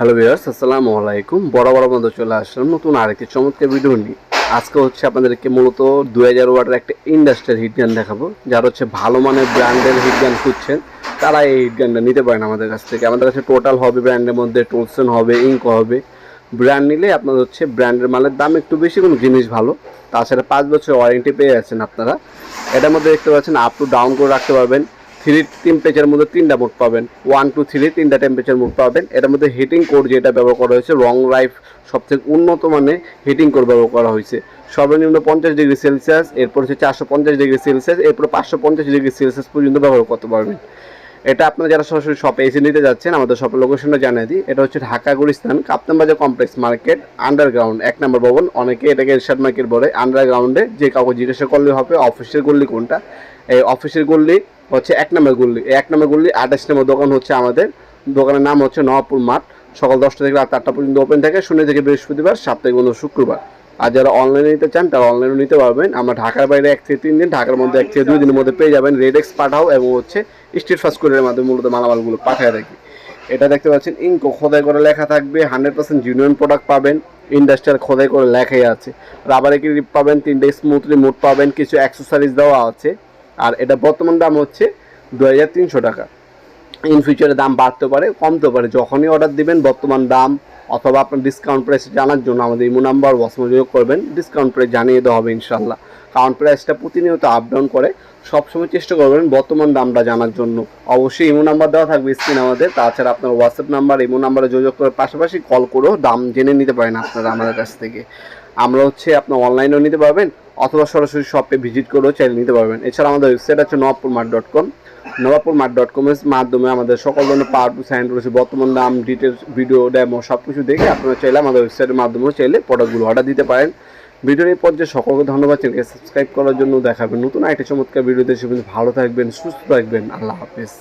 Hello viewers আসসালামু আলাইকুম। বড় বড় বন্ধু চলে আসলাম নতুন আরেকটি চমৎকার ভিডিও নিয়ে। আজকে হচ্ছে আপনাদেরকে মূলত দু হাজার ওয়াটের একটা ইন্ডাস্ট্রিয়াল হিট গান দেখাবো। যারা হচ্ছে ভালো মানের ব্র্যান্ডের হিট গান খুঁজছেন, তারা এই হিট গানটা নিতে পারেন আমাদের কাছ থেকে। আমাদের কাছে টোটাল হবে ব্র্যান্ডের মধ্যে টোলসেন হবে ইঙ্কো হবে। ব্র্যান্ড নিলে আপনার হচ্ছে ব্র্যান্ডের মালের দাম একটু বেশি, কোনো জিনিস ভালো। তাছাড়া পাঁচ বছর ওয়ারেন্টি পেয়ে যাচ্ছেন আপনারা। এটার মধ্যে দেখতে পাচ্ছেন আপ টু ডাউন করে রাখতে পারবেন। থ্রি টেম্পারেচারের মধ্যে তিনটা মোড পাবেন। ওয়ান টু থ্রি তিনটা টেম্পারেচার মোড পাবেন। এটার মধ্যে হিটিং কোড যেটা ব্যবহার করা হয়েছে রং লাইফ সবথেকে উন্নত মানে হিটিং কোড ব্যবহার করা হয়েছে। সর্বনিম্ন পঞ্চাশ ডিগ্রি সেলসিয়াস, এরপর হচ্ছে চারশো পঞ্চাশ ডিগ্রি সেলসিয়াস, এরপর পাঁচশো পঞ্চাশ ডিগ্রি সেলসিয়াস পর্যন্ত ব্যবহার করতে পারবেন। এটা আপনারা যারা সরাসরি শপে এসে নিতে যাচ্ছেন, আমাদের শপের লোকেশনটা জানিয়ে দিই। এটা হচ্ছে ঢাকা গুলিস্তান কাপ্তান বাজার কমপ্লেক্স মার্কেট আন্ডারগ্রাউন্ড এক নম্বর ভবন। অনেকে এটাকে এরশাদ মার্কেট বলে। আন্ডারগ্রাউন্ডে যে কাউকে জিজ্ঞাসা করলে হবে অফিসের গল্লি কোনটা? এই অফিসের গল্লি হচ্ছে এক নম্বর গল্লি এক নম্বর গল্লি আঠাশ নম্বর দোকান হচ্ছে আমাদের। দোকানের নাম হচ্ছে নবাবপুর মাঠ। সকাল দশটা থেকে রাত আটটা পর্যন্ত ওপেন থাকে। শনি থেকে বৃহস্পতিবার, সাপ্তাহিক বন্ধ শুক্রবার। আর যারা অনলাইনে নিতে চান, তারা অনলাইনে নিতে পারবেন। আমরা ঢাকার বাইরে এক থেকে তিন দিন, ঢাকার মধ্যে এক থেকে দুই দিনের মধ্যে পেয়ে যাবেন রেড এক্স পাঠাও এবং হচ্ছে স্ট্রিট ফাস্ট ফুডের মাধ্যমে মূলত মালামালগুলো পাঠিয়ে থাকি। এটা দেখতে পাচ্ছেন ইঙ্কো খোদাই করে লেখা থাকবে। হান্ড্রেড পার্সেন্ট জিনিয়ন প্রোডাক্ট পাবেন। ইন্ডাস্ট্রিয়াল খোদাই করে লেখাই আছে। রাবারে গ্রিপ পাবেন, তিনটে স্মুথলি মুড পাবেন, কিছু অ্যাক্সেসরিজ দেওয়া আছে। আর এটা বর্তমান দাম হচ্ছে দু হাজার তিনশো টাকা। ইন ফিউচারে দাম বাড়তে পারে, কমতে পারে। যখনই অর্ডার দিবেন, বর্তমান দাম অথবা আপনার ডিসকাউন্ট প্রাইস জানার জন্য আমাদের ইমো নাম্বার যোগ করবেন ডিসকাউন্ট প্রাইস জানিয়ে দেওয়া হবে ইনশাল্লাহ কারণ প্রাইসটা প্রতিনিয়ত আপ ডাউন করে, সবসময় চেষ্টা করবেন বর্তমান দামটা জানার জন্য। অবশ্যই ইমো নাম্বার দেওয়া থাকবে স্ক্রিন আমাদের, তাছাড়া আপনার হোয়াটসঅ্যাপ নাম্বার ইমো নাম্বারে যোগাযোগ করে পাশাপাশি কল করেও দাম জেনে নিতে পারেন আপনারা আমাদের কাছ থেকে। আমরা হচ্ছে আপনার অনলাইনেও নিতে পারবেন অথবা সরাসরি শপে ভিজিট করেও চাইলে নিতে পারবেন। এছাড়া আমাদের ওয়েবসাইট আছে Nawabpur mart dot com Nawabpur mart dot কমের মাধ্যমে আমাদের সকল ধরনের পাওয়ার টু সাইন রয়েছে। বর্তমান দাম ডিটেলস ভিডিও ডেমো সব কিছু দেখে আপনারা চাইলে আমাদের ওয়েবসাইটের মাধ্যমেও চাইলে প্রোডাক্টগুলো অর্ডার দিতে পারেন। ভিডিওর এই পর্যায়ে সকলকে ধন্যবাদ। চ্যানেলকে সাবস্ক্রাইব করার জন্য দেখাবেন নতুন একটা চমৎকার ভিডিও দেশে ভালো থাকবেন, সুস্থ থাকবেন। আল্লাহ হাফেজ।